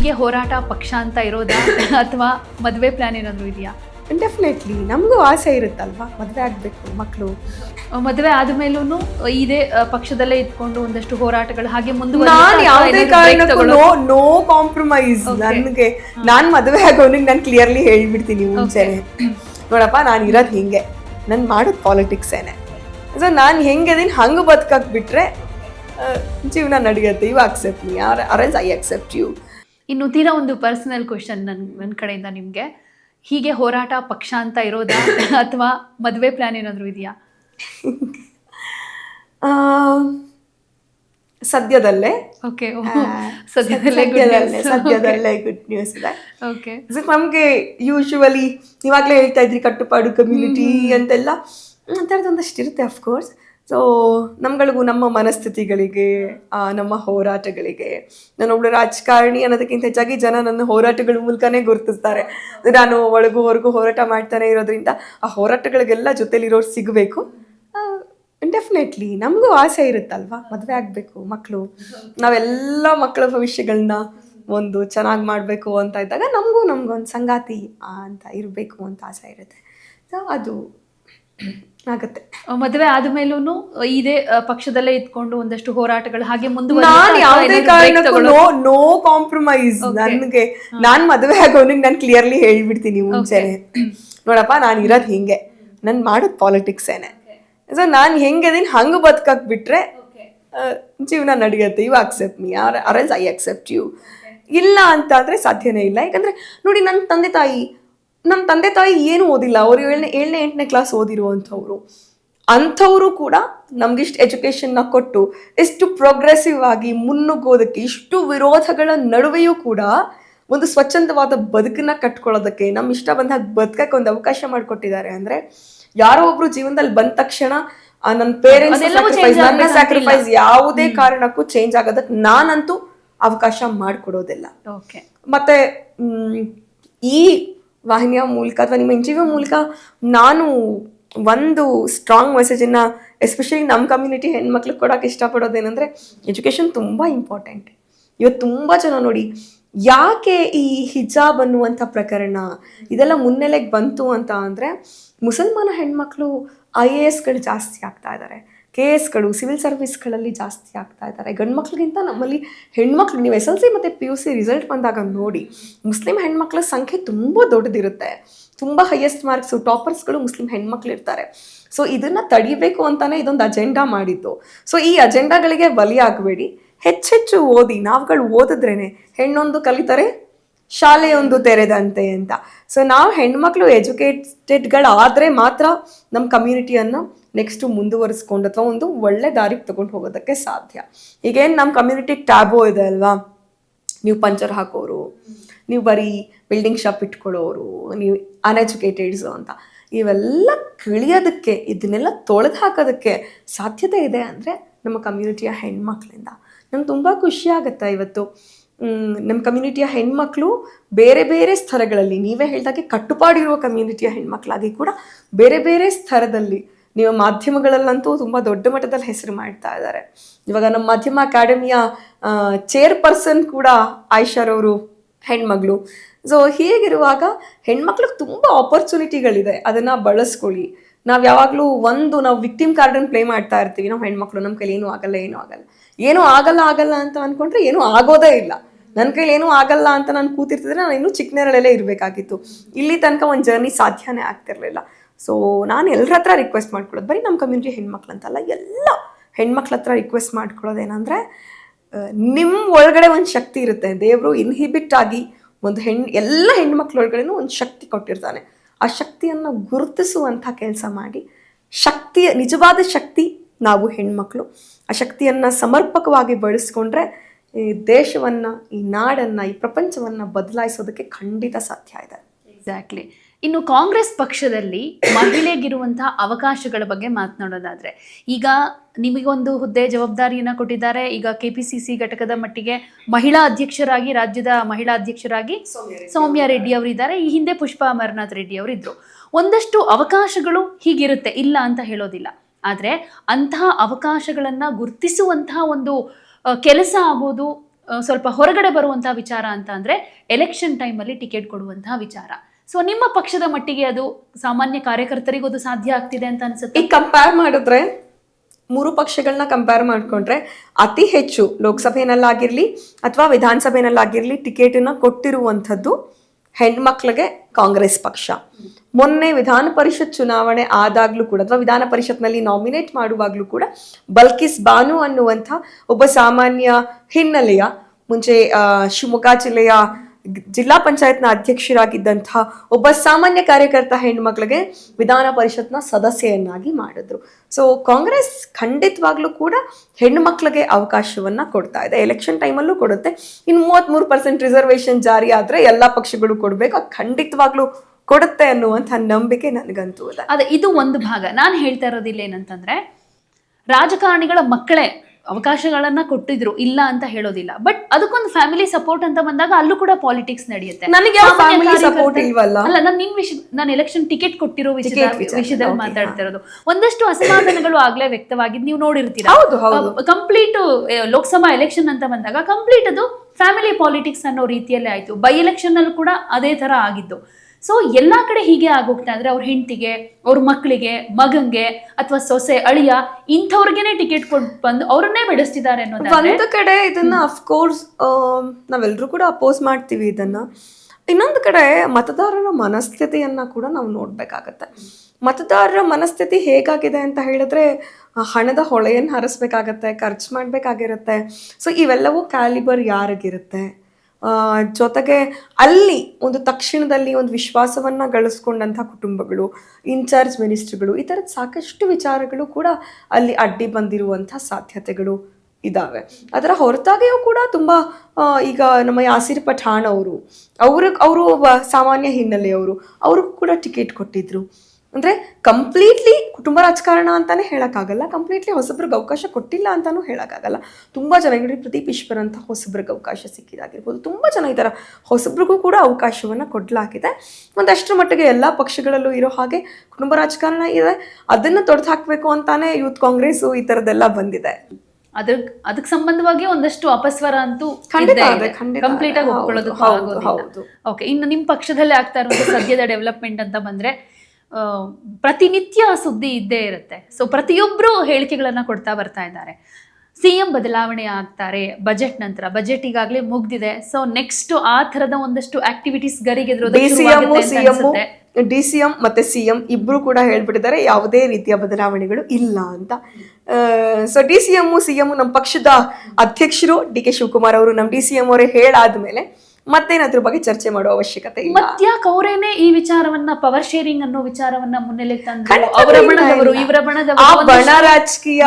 ಹೀಗೆ ಹೋರಾಟ ಪಕ್ಷ ಅಂತ ಇರೋದಾ ಅಥವಾ ಮದುವೆ ಪ್ಲಾನ್ ಏನಾದರೂ ಇದೆಯಾ? ಡೆಫಿನೆಟ್ಲಿ ನಮಗೂ ಆಸೆ ಇರುತ್ತಲ್ವಾ? ಮದುವೆ ಆಗಬೇಕು ಮಕ್ಕಳು ಮದುವೆ ಆದ್ಮೇಲೂ ಇದೇ ಪಕ್ಷದಲ್ಲೇ ಇದ್ಕೊಂಡು ಒಂದಷ್ಟು ಹೋರಾಟಗಳು ಹಾಗೆ ಕಾರಣಕ್ಕೂ ನೋ ನೋ ಕಾಂಪ್ರಮೈಸ್ ನನಗೆ ನಾನು ಮದುವೆ ಆಗೋನಿಗೆ ನಾನು ಕ್ಲಿಯರ್ಲಿ ಹೇಳಿಬಿಡ್ತೀನಿ ಮುಂಚೆನೆ ನೋಡಪ್ಪ ನಾನು ಇರೋದು ಹಿಂಗೆ. ನಾನು ಮಾಡೋದು ಪಾಲಿಟಿಕ್ಸ್ ಏನೆ. ಸೊ ನಾನು ಹೆಂಗಿದೀನಿ ಹಂಗೆ ಬದುಕಕ್ ಬಿಟ್ರೆ ಆ, ಜೀವನ ನಡೆಯುತ್ತೆ. You accept me or else I accept you ಇನ್ನು ತೀರಾ ಒಂದು ಪರ್ಸನಲ್ ಕ್ವಶನ್ ನನ್ ನನ್ನ ಕಡೆಯಿಂದ ನಿಮಗೆ. ಹೀಗೆ ಹೋರಾಟ ಪಕ್ಷ ಅಂತ ಇರೋದಾ? ಅಥವಾ ಮದುವೆ ಪ್ಲಾನ್ ಏನಾದರೂ ಇದೆಯಾ? ಸದ್ಯದಲ್ಲೇ. ಓಕೆ ಸದ್ಯದಲ್ಲೇ ಸದ್ಯದಲ್ಲೇ ಸದ್ಯದಲ್ಲೇ ಗುಡ್ ನ್ಯೂಸ್ ಇದೆ. ಓಕೆ ಸೊ ನಮಗೆ ಯೂಶುವಲಿ ಇವಾಗಲೇ ಹೇಳ್ತಾ ಇದ್ರಿ ಕಟ್ಟುಪಾಡು ಕಮ್ಯುನಿಟಿ ಅಂತೆಲ್ಲ. ಆ ಒಂದಷ್ಟು ಇರುತ್ತೆ ಅಫ್ಕೋರ್ಸ್ ಸೊ ನಮ್ಗಳಿಗೂ ನಮ್ಮ ಮನಸ್ಥಿತಿಗಳಿಗೆ ನಮ್ಮ ಹೋರಾಟಗಳಿಗೆ ನಾನೊಬ್ಳು ರಾಜಕಾರಣಿ ಅನ್ನೋದಕ್ಕಿಂತ ಹೆಚ್ಚಾಗಿ ಜನ ನನ್ನ ಹೋರಾಟಗಳ ಮೂಲಕನೇ ಗುರುತಿಸ್ತಾರೆ. ನಾನು ಒಳಗೂ ಹೊರಗೂ ಹೋರಾಟ ಮಾಡ್ತಾನೆ ಇರೋದ್ರಿಂದ ಆ ಹೋರಾಟಗಳಿಗೆಲ್ಲ ಜೊತೆಲಿರೋರು ಸಿಗಬೇಕು. ಡೆಫಿನೆಟ್ಲಿ ನಮಗೂ ಆಸೆ ಇರುತ್ತಲ್ವಾ? ಮದುವೆ ಆಗಬೇಕು ಮಕ್ಕಳು ನಾವೆಲ್ಲ ಮಕ್ಕಳ ಭವಿಷ್ಯಗಳನ್ನ ಒಂದು ಚೆನ್ನಾಗಿ ಮಾಡಬೇಕು ಅಂತ ಇದ್ದಾಗ ನಮಗೂ ನಮಗೊಂದು ಸಂಗಾತಿ ಅಂತ ಇರಬೇಕು ಅಂತ ಆಸೆ ಇರುತ್ತೆ. ಸೊ ಅದು. ಆಗುತ್ತೆ. ಮದುವೆ ಆದ್ಮೇಲೂ ಇದೇ ಪಕ್ಷದಲ್ಲೇ ಇದ್ಕೊಂಡು ಒಂದಷ್ಟು ಹೋರಾಟಗಳು ಹಾಗೆ ನಾನು ಯಾವುದೇ ಕಾರಣಕ್ಕೂ ನೋ ನೋ ಕಾಂಪ್ರಮೈಸ್. ನನ್ಗೆ. ನಾನ್ ಮದುವೆ ಆಗೋನಿಗೆ ನಾನು ಕ್ಲಿಯರ್ಲಿ ಹೇಳ್ಬಿಡ್ತೀನಿ ಮುಂಚೆನೆ. ನೋಡಪ್ಪ ನಾನು ಇರೋದು ಹಿಂಗೆ. ನಾನು ಮಾಡೋದು ಪಾಲಿಟಿಕ್ಸ್ ಏನೆ. ಸೊ ನಾನು ಹೆಂಗಿದೀನಿ ಹಂಗೆ ಬದುಕಕ್ ಬಿಟ್ರೆ ಜೀವನ ನಡೆಯುತ್ತೆ. You accept me or else I accept you ಇಲ್ಲ ಅಂತ ಅಂದ್ರೆ ಸಾಧ್ಯನೇ ಇಲ್ಲ. ಯಾಕಂದ್ರೆ ನೋಡಿ ನನ್ನ ತಂದೆ ತಾಯಿ ನಮ್ಮ ತಂದೆ ತಾಯಿ ಏನು ಓದಿಲ್ಲ. ಅವರು ಏಳನೇ ಏಳನೇ ಎಂಟನೇ ಕ್ಲಾಸ್ ಓದಿರುವಂಥವ್ರು. ಅಂಥವರು ಕೂಡ ನಮಗಿಷ್ಟು ಎಜುಕೇಷನ್ನ ಕೊಟ್ಟು ಎಷ್ಟು ಪ್ರೋಗ್ರೆಸಿವ್ ಆಗಿ ಮುನ್ನುಗ್ಗೋದಕ್ಕೆ ಇಷ್ಟು ವಿರೋಧಗಳ ನಡುವೆಯೂ ಕೂಡ ಒಂದು ಸ್ವಚ್ಛಂದವಾದ ಬದುಕನ್ನ ಕಟ್ಕೊಳ್ಳೋದಕ್ಕೆ ನಮ್ಮ ಇಷ್ಟ ಬಂದಾಗ ಬದುಕಕ್ಕೆ ಒಂದು ಅವಕಾಶ ಮಾಡಿಕೊಟ್ಟಿದ್ದಾರೆ. ಅಂದ್ರೆ ಯಾರೋ ಒಬ್ರು ಜೀವನದಲ್ಲಿ ಬಂದ ತಕ್ಷಣ ನನ್ನ ಪೇರೆಂಟ್ಸ್ ನನ್ನ ಸ್ಯಾಕ್ರಿಫೈಸ್ ಯಾವುದೇ ಕಾರಣಕ್ಕೂ ಚೇಂಜ್ ಆಗೋದಕ್ಕೆ ನಾನಂತೂ ಅವಕಾಶ ಮಾಡಿಕೊಡೋದಿಲ್ಲ. ಓಕೆ. ಮತ್ತೆ ಈ ವಾಹಿನಿಯ ಮೂಲಕ ಅಥವಾ ನಿಮ್ಮ ಇಂಟರ್ವ್ಯೂ ಮೂಲಕ ನಾನು ಒಂದು ಸ್ಟ್ರಾಂಗ್ ಮೆಸೇಜನ್ನ ಎಸ್ಪೆಷಲಿ ನಮ್ಮ ಕಮ್ಯುನಿಟಿ ಹೆಣ್ಮಕ್ಳಿಗೆ ಕೊಡೋಕೆ ಇಷ್ಟಪಡೋದೇನೆಂದರೆ ಎಜುಕೇಷನ್ ತುಂಬ ಇಂಪಾರ್ಟೆಂಟ್ ಇವತ್ತು ತುಂಬ ಜನ ನೋಡಿ, ಯಾಕೆ ಈ ಹಿಜಾಬ್ ಅನ್ನುವಂಥ ಪ್ರಕರಣ ಇದೆಲ್ಲ ಮುನ್ನೆಲೆಗೆ ಬಂತು ಅಂತ ಅಂದರೆ, ಮುಸಲ್ಮಾನ ಹೆಣ್ಮಕ್ಳು ಐ ಎ ಎಸ್ಗಳು ಜಾಸ್ತಿ ಆಗ್ತಾ ಇದ್ದಾರೆ ಕೆ ಎಸ್ಗಳು ಸಿವಿಲ್ ಸರ್ವಿಸ್ಗಳಲ್ಲಿ ಜಾಸ್ತಿ ಆಗ್ತಾ ಇದ್ದಾರೆ. ಗಂಡು ಮಕ್ಳಿಗಿಂತ ನಮ್ಮಲ್ಲಿ ಹೆಣ್ಮಕ್ಳು ನೀವು ಎಸ್ ಎಲ್ ಸಿ ಮತ್ತು ಪಿ ಯು ಸಿ ರಿಸಲ್ಟ್ ಬಂದಾಗ ನೋಡಿ, ಮುಸ್ಲಿಂ ಹೆಣ್ಮಕ್ಳ ಸಂಖ್ಯೆ ತುಂಬ ದೊಡ್ಡದಿರುತ್ತೆ. ತುಂಬ ಹೈಯೆಸ್ಟ್ ಮಾರ್ಕ್ಸು ಟಾಪರ್ಸ್ಗಳು ಮುಸ್ಲಿಂ ಹೆಣ್ಮಕ್ಳು ಇರ್ತಾರೆ ಸೊ ಇದನ್ನು ತಡಿಬೇಕು ಅಂತಲೇ ಇದೊಂದು ಅಜೆಂಡಾ ಮಾಡಿದ್ದು. ಸೊ ಈ ಅಜೆಂಡಾಗಳಿಗೆ ಬಲಿಯಾಗಬೇಡಿ. ಹೆಚ್ಚೆಚ್ಚು ಓದಿ, ನಾವುಗಳು ಓದಿದ್ರೇ ಹೆಣ್ಣೊಂದು ಕಲಿತಾರೆ ಶಾಲೆಯೊಂದು ತೆರೆದಂತೆ ಅಂತ. ಸೊ ನಾವು ಹೆಣ್ಮಕ್ಳು ಎಜುಕೇಟೆಡ್ಗಳಾದರೆ ಮಾತ್ರ ನಮ್ಮ ಕಮ್ಯುನಿಟಿಯನ್ನು ನೆಕ್ಸ್ಟು ಮುಂದುವರಿಸ್ಕೊಂಡು ಅಥವಾ ಒಂದು ಒಳ್ಳೆ ದಾರಿಗೆ ತಗೊಂಡು ಹೋಗೋದಕ್ಕೆ ಸಾಧ್ಯ. ಈಗೇನು ನಮ್ಮ ಕಮ್ಯುನಿಟಿಗೆ ಟ್ಯಾಬೋ ಇದೆ ಅಲ್ವಾ? ನೀವು ಪಂಚರ್ ಹಾಕೋರು, ನೀವು ಬರೀ ಬಿಲ್ಡಿಂಗ್ ಶಾಪ್ ಇಟ್ಕೊಳ್ಳೋರು, ನೀವು ಅನ್ಎಜುಕೇಟೆಡ್ಸು ಅಂತ. ಇವೆಲ್ಲ ಕಿಳಿಯೋದಕ್ಕೆ, ಇದನ್ನೆಲ್ಲ ತೊಳೆದು ಹಾಕೋದಕ್ಕೆ ಸಾಧ್ಯತೆ ಇದೆ ಅಂದರೆ ನಮ್ಮ ಕಮ್ಯುನಿಟಿಯ ಹೆಣ್ಮಕ್ಳಿಂದ. ನಂಗೆ ತುಂಬ ಖುಷಿ ಆಗುತ್ತೆ ಇವತ್ತು. ನಮ್ಮ ಕಮ್ಯುನಿಟಿಯ ಹೆಣ್ಮಕ್ಳು ಬೇರೆ ಬೇರೆ ಸ್ಥರಗಳಲ್ಲಿ ನೀವೇ ಹೇಳ್ದಾಗೆ ಕಟ್ಟುಪಾಡಿರುವ ಕಮ್ಯುನಿಟಿಯ ಹೆಣ್ಮಕ್ಳಾಗಿ ಕೂಡ ಬೇರೆ ಬೇರೆ ಸ್ಥರದಲ್ಲಿ ನೀವು ಮಾಧ್ಯಮಗಳಲ್ಲಂತೂ ತುಂಬ ದೊಡ್ಡ ಮಟ್ಟದಲ್ಲಿ ಹೆಸರು ಮಾಡ್ತಾ ಇದ್ದಾರೆ. ಇವಾಗ ನಮ್ಮ ಮಾಧ್ಯಮ ಅಕಾಡೆಮಿಯ ಚೇರ್ಪರ್ಸನ್ ಕೂಡ ಆಯ್ಷಾರವರು ಹೆಣ್ಮಗಳು. ಸೊ ಹೀಗಿರುವಾಗ ಹೆಣ್ಮಕ್ಳಿಗೆ ತುಂಬ ಆಪರ್ಚುನಿಟಿಗಳಿದೆ ಅದನ್ನು ಬಳಸ್ಕೊಳ್ಳಿ. ನಾವು ಯಾವಾಗಲೂ ಒಂದು ನಾವು ವಿಕ್ಟಿಮ್ ಕಾರ್ಡನ್ನು ಪ್ಲೇ ಮಾಡ್ತಾ ಇರ್ತೀವಿ ನಾವು ಹೆಣ್ಮಕ್ಳು ನಮ್ಮ ಕೈಲಿ ಏನೂ ಆಗಲ್ಲ ಏನೂ ಆಗಲ್ಲ. ಏನೂ ಆಗಲ್ಲ ಆಗಲ್ಲ ಅಂತ ಅಂದ್ಕೊಂಡ್ರೆ ಏನೂ ಆಗೋದೇ ಇಲ್ಲ. ನನ್ನ ಕೈಲಿ ಏನೂ ಆಗಲ್ಲ ಅಂತ ನಾನು ಕೂತಿರ್ತಿದ್ರೆ ನಾನು ಇನ್ನೂ ಚಿಕ್ಕನೇರಳಲ್ಲೇ ಇರಬೇಕಾಗಿತ್ತು. ಇಲ್ಲಿ ತನಕ ಒಂದು ಜರ್ನಿ ಸಾಧ್ಯನೇ ಆಗ್ತಿರಲಿಲ್ಲ. ಸೊ ನಾನು ಎಲ್ಲರ ಹತ್ರ ರಿಕ್ವೆಸ್ಟ್ ಮಾಡ್ಕೊಳ್ಳೋದು. ಬರೀ ನಮ್ಮ ಕಮ್ಯುನಿಟಿ ಹೆಣ್ಮಕ್ಳು ಅಂತಲ್ಲ, ಎಲ್ಲ ಹೆಣ್ಮಕ್ಳ ಹತ್ರ ರಿಕ್ವೆಸ್ಟ್ ಮಾಡ್ಕೊಳ್ಳೋದೇನೆಂದರೆ ನಿಮ್ಮ ಒಳಗಡೆ ಒಂದು ಶಕ್ತಿ ಇರುತ್ತೆ. ದೇವರು ಇನ್ಹಿಬಿಟ್ ಆಗಿ ಒಂದು ಹೆಣ್ಣು ಎಲ್ಲ ಹೆಣ್ಮಕ್ಳೊಳಗಡೆನೂ ಒಂದು ಶಕ್ತಿ ಕೊಟ್ಟಿರ್ತಾನೆ. ಆ ಶಕ್ತಿಯನ್ನು ಗುರುತಿಸುವಂಥ ಕೆಲಸ ಮಾಡಿ, ಶಕ್ತಿಯ, ನಿಜವಾದ ಶಕ್ತಿ ನಾವು ಹೆಣ್ಮಕ್ಳು. ಆ ಶಕ್ತಿಯನ್ನು ಸಮರ್ಪಕವಾಗಿ ಬಳಸ್ಕೊಂಡ್ರೆ ಈ ದೇಶವನ್ನು ಈ ನಾಡನ್ನು ಈ ಪ್ರಪಂಚವನ್ನು ಬದಲಾಯಿಸೋದಕ್ಕೆ ಖಂಡಿತ ಸಾಧ್ಯ ಇದೆ. ಎಕ್ಸಾಕ್ಟ್ಲಿ ಇನ್ನು ಕಾಂಗ್ರೆಸ್ ಪಕ್ಷದಲ್ಲಿ ಮಹಿಳೆಗಿರುವಂತಹ ಅವಕಾಶಗಳ ಬಗ್ಗೆ ಮಾತನಾಡೋದಾದ್ರೆ ಈಗ ನಿಮಗೊಂದು ಹುದ್ದೆ ಜವಾಬ್ದಾರಿಯನ್ನ ಕೊಟ್ಟಿದ್ದಾರೆ. ಈಗ ಕೆ ಪಿ ಸಿ ಸಿ ಘಟಕದ ಮಟ್ಟಿಗೆ ಮಹಿಳಾ ಅಧ್ಯಕ್ಷರಾಗಿ ರಾಜ್ಯದ ಮಹಿಳಾ ಅಧ್ಯಕ್ಷರಾಗಿ ಸೌಮ್ಯ ರೆಡ್ಡಿ ಅವರಿದ್ದಾರೆ. ಈ ಹಿಂದೆ ಪುಷ್ಪಾ ಅಮರನಾಥ್ ರೆಡ್ಡಿ ಅವರಿದ್ರು. ಒಂದಷ್ಟು ಅವಕಾಶಗಳು ಹೀಗಿರುತ್ತೆ ಇಲ್ಲ ಅಂತ ಹೇಳೋದಿಲ್ಲ. ಆದರೆ ಅಂತಹ ಅವಕಾಶಗಳನ್ನ ಗುರುತಿಸುವಂತಹ ಒಂದು ಕೆಲಸ ಆಗೋದು ಸ್ವಲ್ಪ ಹೊರಗಡೆ ಬರುವಂತಹ ವಿಚಾರ ಅಂತ ಅಂದ್ರೆ ಎಲೆಕ್ಷನ್ ಟೈಮಲ್ಲಿ ಟಿಕೆಟ್ ಕೊಡುವಂತಹ ವಿಚಾರ. ಸೊ ನಿಮ್ಮ ಪಕ್ಷದ ಮಟ್ಟಿಗೆ ಅದು ಸಾಮಾನ್ಯ ಕಾರ್ಯಕರ್ತರಿಗೂ ಅದು ಸಾಧ್ಯ ಆಗ್ತಿದೆ ಅಂತ ಅನ್ಸುತ್ತೆ? ಈಗ ಕಂಪೇರ್ ಮಾಡಿದ್ರೆ, ಮೂರು ಪಕ್ಷಗಳನ್ನ ಕಂಪೇರ್ ಮಾಡಿಕೊಂಡ್ರೆ ಅತಿ ಹೆಚ್ಚು ಲೋಕಸಭೆನಲ್ಲಾಗಿರ್ಲಿ ಅಥವಾ ವಿಧಾನಸಭೆನಲ್ಲಾಗಿರ್ಲಿ ಟಿಕೆಟನ್ನು ಕೊಟ್ಟಿರುವಂಥದ್ದು ಹೆಣ್ಮಕ್ಳಿಗೆ ಕಾಂಗ್ರೆಸ್ ಪಕ್ಷ. ಮೊನ್ನೆ ವಿಧಾನ ಪರಿಷತ್ ಚುನಾವಣೆ ಆದಾಗ್ಲೂ ಕೂಡ, ಅಥವಾ ವಿಧಾನ ಪರಿಷತ್ನಲ್ಲಿ ನಾಮಿನೇಟ್ ಮಾಡುವಾಗ್ಲೂ ಕೂಡ, ಬಲ್ಕಿಸ್ ಬಾನು ಅನ್ನುವಂಥ ಒಬ್ಬ ಸಾಮಾನ್ಯ ಹಿನ್ನೆಲೆಯ, ಮುಂಚೆ ಶಿವಮೊಗ್ಗ ಜಿಲ್ಲೆಯ ಜಿಲ್ಲಾ ಪಂಚಾಯತ್ನ ಅಧ್ಯಕ್ಷರಾಗಿದ್ದಂಥ ಒಬ್ಬ ಸಾಮಾನ್ಯ ಕಾರ್ಯಕರ್ತ ಹೆಣ್ಮಕ್ಳಿಗೆ ವಿಧಾನ ಪರಿಷತ್ನ ಸದಸ್ಯೆಯನ್ನಾಗಿ ಮಾಡಿದ್ರು. ಸೊ ಕಾಂಗ್ರೆಸ್ ಖಂಡಿತವಾಗ್ಲೂ ಕೂಡ ಹೆಣ್ಣು ಮಕ್ಕಳಿಗೆ ಅವಕಾಶವನ್ನ ಕೊಡ್ತಾ ಇದೆ. ಎಲೆಕ್ಷನ್ ಟೈಮಲ್ಲೂ ಕೊಡುತ್ತೆ. ಇನ್ನು ಮೂವತ್ಮೂರು ಪರ್ಸೆಂಟ್ ರಿಸರ್ವೇಶನ್ ಜಾರಿ ಆದ್ರೆ ಎಲ್ಲಾ ಪಕ್ಷಗಳು ಕೊಡಬೇಕು. ಖಂಡಿತವಾಗ್ಲೂ ಕೊಡುತ್ತೆ ಅನ್ನುವಂಥ ನಂಬಿಕೆ ನನಗಂತೂ ಅದೇ, ಇದು ಒಂದು ಭಾಗ. ನಾನು ಹೇಳ್ತಾ ಇರೋದಿಲ್ಲ ಏನಂತಂದ್ರೆ ರಾಜಕಾರಣಿಗಳ ಮಕ್ಕಳೇ ಅವಕಾಶಗಳನ್ನ ಕೊಟ್ಟಿದ್ರು ಇಲ್ಲ ಅಂತ ಹೇಳೋದಿಲ್ಲ. ಬಟ್ ಅದಕ್ಕೊಂದು ಫ್ಯಾಮಿಲಿ ಸಪೋರ್ಟ್ ಅಂತ ಬಂದಾಗ ಅಲ್ಲೂ ಕೂಡ ಪಾಲಿಟಿಕ್ಸ್ ನಡೆಯುತ್ತೆ. ನನಗೆ ಯಾವ ಸಾಮಾನ್ಯ family ಕಾರ್ಯಕರ್ತ- support ಇಲ್ವಲ್ಲ? ಅಲ್ಲ ನಾನು ನಿಮ್ ವಿಷಯ ನಾನು ಎಲೆಕ್ಷನ್ ಟಿಕೆಟ್ ಕೊಟ್ಟಿರೋ ವಿಷಯದ Ticket ವಿಚಾರ, ವಿಷಯದಲ್ಲಿ okay, ಮಾತಾಡ್ತಾ ಇರೋದು. ಒಂದಷ್ಟು ಅಸಮಾಧಾನಗಳು ಆಗ್ಲೇ ವ್ಯಕ್ತವಾಗಿದ್ದು ನೀವು ನೋಡಿರ್ತೀರಾ. ಹೌದು ಹೌದು. ಕಂಪ್ಲೀಟ್ ಲೋಕಸಭಾ ಎಲೆಕ್ಷನ್ ಅಂತ ಬಂದಾಗ ಕಂಪ್ಲೀಟ್ ಅದು ಫ್ಯಾಮಿಲಿ ಪಾಲಿಟಿಕ್ಸ್ ಅನ್ನೋ ರೀತಿಯಲ್ಲೇ ಆಯ್ತು. ಬೈ ಎಲೆಕ್ಷನ್ ಅಲ್ಲೂ ಕೂಡ ಅದೇ ತರ ಆಗಿದ್ದು. ಸೊ ಎಲ್ಲ ಕಡೆ ಹೀಗೆ ಆಗೋಗ್ತಾ ಇದ್ರೆ ಅವ್ರ ಹೆಂಡತಿಗೆ, ಅವ್ರ ಮಕ್ಕಳಿಗೆ ಮಗಂಗೆ ಅಥವಾ ಸೊಸೆ, ಅಳಿಯ ಇಂಥವ್ರಿಗೆನೆ ಟಿಕೆಟ್ ಕೊಟ್ಟು ಬಂದು ಅವ್ರನ್ನೇ ಬೆಳೆಸ್ತಿದ್ದಾರೆ ಒಂದು ಕಡೆ ಇದನ್ನ ಅಫ್ಕೋರ್ಸ್ ನಾವೆಲ್ಲರೂ ಕೂಡ ಅಪೋಸ್ ಮಾಡ್ತೀವಿ ಇದನ್ನ. ಇನ್ನೊಂದು ಕಡೆ ಮತದಾರರ ಮನಸ್ಥಿತಿಯನ್ನ ಕೂಡ ನಾವು ನೋಡ್ಬೇಕಾಗತ್ತೆ. ಮತದಾರರ ಮನಸ್ಥಿತಿ ಹೇಗಾಗಿದೆ ಅಂತ ಹೇಳಿದ್ರೆ ಹಣದ ಹೊಳೆಯನ್ನು ಹರಿಸ್ಬೇಕಾಗತ್ತೆ, ಖರ್ಚು ಮಾಡಬೇಕಾಗಿರುತ್ತೆ. ಸೊ ಇವೆಲ್ಲವೂ ಕ್ಯಾಲಿಬರ್ ಯಾರಿಗಿರುತ್ತೆ? ಜೊತೆಗೆ ಅಲ್ಲಿ ಒಂದು ತಕ್ಷಣದಲ್ಲಿ ಒಂದು ವಿಶ್ವಾಸವನ್ನ ಗಳಿಸ್ಕೊಂಡಂಥ ಕುಟುಂಬಗಳು ಇನ್ಚಾರ್ಜ್ ಮಿನಿಸ್ಟ್ರಿಗಳು ಈ ಥರದ ಸಾಕಷ್ಟು ವಿಚಾರಗಳು ಕೂಡ ಅಲ್ಲಿ ಅಡ್ಡಿ ಬಂದಿರುವಂಥ ಸಾಧ್ಯತೆಗಳು ಇದ್ದಾವೆ ಅದರ ಹೊರತಾಗಿಯೂ ಕೂಡ ತುಂಬ ಈಗ ನಮ್ಮ ಯಾಸಿರ್ ಪಠಾಣ್ ಅವರು ಅವರು ಒಬ್ಬ ಸಾಮಾನ್ಯ ಹಿನ್ನೆಲೆಯವರು, ಅವ್ರಿಗೂ ಕೂಡ ಟಿಕೆಟ್ ಕೊಟ್ಟಿದ್ರು. ಅಂದರೆ ಕಂಪ್ಲೀಟ್ಲಿ ಕುಟುಂಬ ರಾಜಕಾರಣ ಅಂತಾನೆ ಹೇಳೋಕ್ಕಾಗಲ್ಲ. ಕಂಪ್ಲೀಟ್ಲಿ ಹೊಸಬ್ರಿಗೆ ಅವಕಾಶ ಕೊಟ್ಟಿಲ್ಲ ಅಂತಾನೂ ಹೇಳೋಕ್ಕಾಗಲ್ಲ. ತುಂಬ ಜನ ಇಡೀ ಪ್ರದೀಪ್ ಈಶ್ವರ್ ಅಂತ ಹೊಸಬ್ರಿಗೆ ಅವಕಾಶ ಸಿಕ್ಕಿದಾಗಿರ್ಬೋದು. ತುಂಬ ಜನ ತರ ಹೊಸಬ್ರಿಗೂ ಕೂಡ ಅವಕಾಶವನ್ನು ಕೊಡಲಾಗಿದೆ. ಒಂದಷ್ಟು ಮಟ್ಟಿಗೆ ಎಲ್ಲ ಪಕ್ಷಗಳಲ್ಲೂ ಇರೋ ಹಾಗೆ ಕುಟುಂಬ ರಾಜಕಾರಣ ಇದೆ. ಅದನ್ನು ತೊಡೆದು ಹಾಕಬೇಕು ಅಂತಾನೆ ಯೂತ್ ಕಾಂಗ್ರೆಸ್ ಈ ಥರದ್ದೆಲ್ಲ ಬಂದಿದೆ. ಅದ್ರ ಅದಕ್ಕೆ ಸಂಬಂಧವಾಗಿ ಒಂದಷ್ಟು ಅಪಸ್ವರ ಅಂತೂ ಕಂಪ್ಲೀಟ್ ಆಗಿ ಹೋಗ್ಕೊಳ್ಳೋದು. ಓಕೆ ಇನ್ನು ನಿಮ್ಮ ಪಕ್ಷದಲ್ಲಿ ಆಗ್ತಾ ಇರುವಂತ ಸದ್ಯದ ಡೆವಲಪ್ಮೆಂಟ್ ಅಂತ ಬಂದ್ರೆ ಪ್ರತಿನಿತ್ಯ ಸುದ್ದಿ ಇದ್ದೇ ಇರುತ್ತೆ. ಸೊ ಪ್ರತಿಯೊಬ್ಬರು ಹೇಳಿಕೆಗಳನ್ನು ಕೊಡ್ತಾ ಬರ್ತಾ ಇದ್ದಾರೆ. ಸಿ ಎಂ ಬದಲಾವಣೆ ಆಗ್ತಾರೆ ಬಜೆಟ್ ನಂತರ. ಬಜೆಟ್ ಈಗಾಗಲೇ ಮುಗ್ದಿದೆ. ಸೊ ನೆಕ್ಸ್ಟ್ ಆ ತರದ ಒಂದಷ್ಟು ಆಕ್ಟಿವಿಟೀಸ್ ಗರಿಗೆದ್ರೋದು ಡಿ ಸಿ ಎಂ ಮತ್ತೆ ಸಿ ಎಂ ಇಬ್ರು ಕೂಡ ಹೇಳ್ಬಿಟ್ಟಿದ್ದಾರೆ ಯಾವುದೇ ರೀತಿಯ ಬದಲಾವಣೆಗಳು ಇಲ್ಲ ಅಂತ. So D C M C M ನಮ್ಮ ಪಕ್ಷದ ಅಧ್ಯಕ್ಷರು ಡಿ ಕೆ ಶಿವಕುಮಾರ್ ಅವರು ನಮ್ಮ ಡಿ ಸಿ ಎಂ ಅವರೇ ಹೇಳಾದ್ಮೇಲೆ ಮತ್ತೇನ್ ಅದ್ರ ಬಗ್ಗೆ ಚರ್ಚೆ ಮಾಡುವ ಅವಶ್ಯಕತೆ ಇಲ್ಲ. ಅವರೇನೆ ಈ ವಿಚಾರವನ್ನ ಪವರ್ ಶೇರಿಂಗ್ ಅನ್ನೋ ವಿಚಾರವನ್ನ ಮುನ್ನೆಲೆಗೆ ತಂದ್ರು ಖಂಡಿತ ಅವರ ಇಲ್ಲ, ಬಣದವರು ಇಲ್ಲ. ಇವರ ಆ ಬಣದವರು ಬಣ ರಾಜಕೀಯ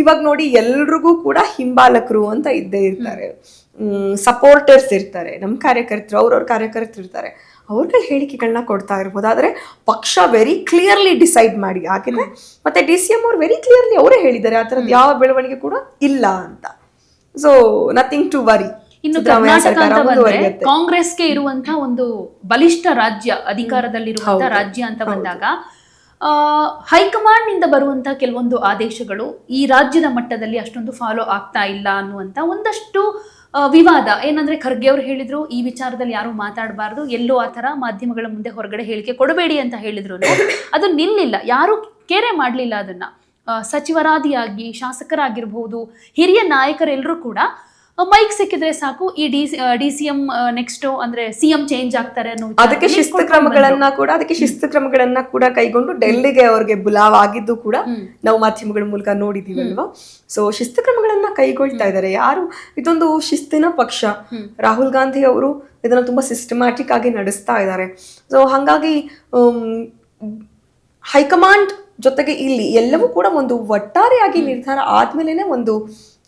ಇವಾಗ ನೋಡಿ ಎಲ್ರಿಗೂ ಕೂಡ ಹಿಂಬಾಲಕರು ಅಂತ ಇದ್ದೇ ಇರ್ತಾರೆ. ಸಪೋರ್ಟರ್ಸ್ ಇರ್ತಾರೆ ನಮ್ಮ ಕಾರ್ಯಕರ್ತರು ಅವ್ರವ್ರ ಕಾರ್ಯಕರ್ತರು ಇರ್ತಾರೆ. ಅವ್ರಗಳ ಹೇಳಿಕೆಗಳನ್ನ ಕೊಡ್ತಾ ಇರ್ಬೋದು. ಆದ್ರೆ ಪಕ್ಷ ವೆರಿ ಕ್ಲಿಯರ್ಲಿ ಡಿಸೈಡ್ ಮಾಡಿ. ಆಗಿದೆ ಮತ್ತೆ ಡಿ ಸಿ ಎಂ ಅವ್ರು ವೆರಿ ಕ್ಲಿಯರ್ಲಿ ಅವರೇ ಹೇಳಿದ್ದಾರೆ ಆ ಥರದ್ದು ಯಾವ ಬೆಳವಣಿಗೆ ಕೂಡ ಇಲ್ಲ ಅಂತ. ಸೊ ನಥಿಂಗ್ ಟು ವರಿ ಇನ್ನು ಕರ್ನಾಟಕ ಅಂತ ಬಂದ್ರೆ ಕಾಂಗ್ರೆಸ್ಗೆ ಇರುವಂತಹ ಒಂದು ಬಲಿಷ್ಠ ರಾಜ್ಯ ಅಧಿಕಾರದಲ್ಲಿರುವಂತಹ ರಾಜ್ಯ ಅಂತ ಬಂದಾಗ ಹೈಕಮಾಂಡ್ನಿಂದ ಬರುವಂತಹ ಕೆಲವೊಂದು ಆದೇಶಗಳು ಈ ರಾಜ್ಯದ ಮಟ್ಟದಲ್ಲಿ ಅಷ್ಟೊಂದು ಫಾಲೋ ಆಗ್ತಾ ಇಲ್ಲ ಅನ್ನುವಂತ ಒಂದಷ್ಟು ವಿವಾದ. ಏನಂದ್ರೆ ಖರ್ಗೆ ಅವರು ಹೇಳಿದ್ರು ಈ ವಿಚಾರದಲ್ಲಿ ಯಾರು ಮಾತಾಡಬಾರ್ದು ಎಲ್ಲೋ ಆ ತರ ಮಾಧ್ಯಮಗಳ ಮುಂದೆ ಹೊರಗಡೆ ಹೇಳಿಕೆ ಕೊಡಬೇಡಿ ಅಂತ ಹೇಳಿದ್ರು ಅದು ನಿಲ್ಲಿಲ್ಲ. ಯಾರು ಕೇರೆ ಮಾಡಲಿಲ್ಲ ಅದನ್ನ. ಸಚಿವರಾದಿಯಾಗಿ ಶಾಸಕರಾಗಿರ್ಬಹುದು ಹಿರಿಯ ನಾಯಕರೆಲ್ಲರೂ ಕೂಡ ಮೈಕ್ ಸಿಕ್ಕಿದ್ರೆ ಸಾಕು. ಈ D D C M next ಅಂದ್ರೆ ಸಿ ಎಂ ಚೇಂಜ್ ಆಗ್ತಾರೆ ಅನ್ನೋ ಅದಕ್ಕೆ ಶಿಸ್ತು ಕ್ರಮಗಳನ್ನ ಕೂಡ ಅದಕ್ಕೆ ಶಿಸ್ತು ಕ್ರಮಗಳನ್ನ ಕೂಡ ಕೈಗೊಂಡು ಡೆಲ್ಲಿಗೆ ಅವ್ರಿಗೆ ಬುಲಾವ್ ಆಗಿದ್ದು ಕೂಡ ನಾವು ಮಾಧ್ಯಮಗಳ ಮೂಲಕ ನೋಡಿದೀವಿ ಅಲ್ವಾ ಸೊ ಶಿಸ್ತು ಕ್ರಮಗಳನ್ನ ಕೈಗೊಳ್ತಾ ಇದ್ದಾರೆ ಯಾರು? ಇದೊಂದು ಶಿಸ್ತಿನ ಪಕ್ಷ. ರಾಹುಲ್ ಗಾಂಧಿ ಅವರು ಇದನ್ನ ತುಂಬಾ ಸಿಸ್ಟಮ್ಯಾಟಿಕ್ ಆಗಿ ನಡೆಸ್ತಾ ಇದ್ದಾರೆ ಸೊ ಹಾಗಾಗಿ ಹೈಕಮಾಂಡ್ ಜೊತೆಗೆ ಇಲ್ಲಿ ಎಲ್ಲವೂ ಕೂಡ ಒಂದು ಒಟ್ಟಾರೆಯಾಗಿ ನಿರ್ಧಾರ ಆದ್ಮೇಲೆ ಒಂದು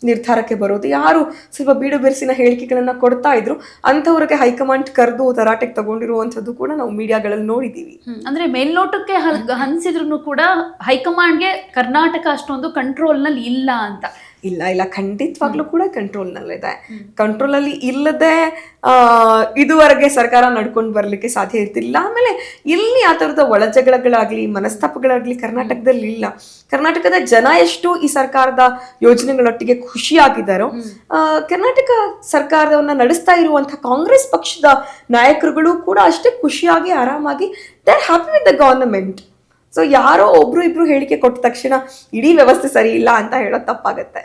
ನಿರ್ಧಾರಕ್ಕೆ ಬರೋದು. ಯಾರು ಸ್ವಲ್ಪ ಬೀಡು ಬಿರುಸಿನ ಹೇಳಿಕೆಗಳನ್ನು ಕೊಡ್ತಾ ಇದ್ರು, ಅಂಥವ್ರಿಗೆ ಹೈಕಮಾಂಡ್ ಕರೆದು ತರಾಟೆಗೆ ತಗೊಂಡಿರುವಂಥದ್ದು ಕೂಡ ನಾವು ಮೀಡಿಯಾಗಳಲ್ಲಿ ನೋಡಿದ್ದೀವಿ. ಅಂದರೆ ಮೇಲ್ನೋಟಕ್ಕೆ ಹನ್ಸಿದ್ರು ಕೂಡ ಹೈಕಮಾಂಡ್ಗೆ ಕರ್ನಾಟಕ ಅಷ್ಟೊಂದು ಕಂಟ್ರೋಲ್ನಲ್ಲಿ ಇಲ್ಲ ಅಂತ. ಇಲ್ಲ ಇಲ್ಲ ಖಂಡಿತವಾಗ್ಲೂ ಕೂಡ ಕಂಟ್ರೋಲ್ನಲ್ಲಿದೆ ಕಂಟ್ರೋಲಲ್ಲಿ ಇಲ್ಲದೆ ಇದುವರೆಗೆ ಸರ್ಕಾರ ನಡ್ಕೊಂಡು ಬರ್ಲಿಕ್ಕೆ ಸಾಧ್ಯ ಇರ್ತಿಲ್ಲ. ಆಮೇಲೆ ಇಲ್ಲಿ ಆ ಥರದ ಒಳಜಗಳಗಳಾಗಲಿ ಮನಸ್ತಾಪಗಳಾಗ್ಲಿ ಕರ್ನಾಟಕದಲ್ಲಿ ಇಲ್ಲ. ಕರ್ನಾಟಕದ ಜನ ಎಷ್ಟು ಈ ಸರ್ಕಾರದ ಯೋಜನೆಗಳೊಟ್ಟಿಗೆ ಖುಷಿಯಾಗಿದ್ದಾರೋ ಕರ್ನಾಟಕ ಸರ್ಕಾರವನ್ನು ನಡೆಸ್ತಾ ಇರುವಂತಹ ಕಾಂಗ್ರೆಸ್ ಪಕ್ಷದ ನಾಯಕರುಗಳು ಕೂಡ ಅಷ್ಟೇ ಖುಷಿಯಾಗಿ ಆರಾಮಾಗಿ they happy with the government so ಯಾರೋ ಒಬ್ರು ಇಬ್ರು ಹೇಳಿಕೆ ಕೊಟ್ಟ ತಕ್ಷಣ ಇಡೀ ವ್ಯವಸ್ಥೆ ಸರಿ ಇಲ್ಲ ಅಂತ ಹೇಳೋದು ತಪ್ಪಾಗತ್ತೆ.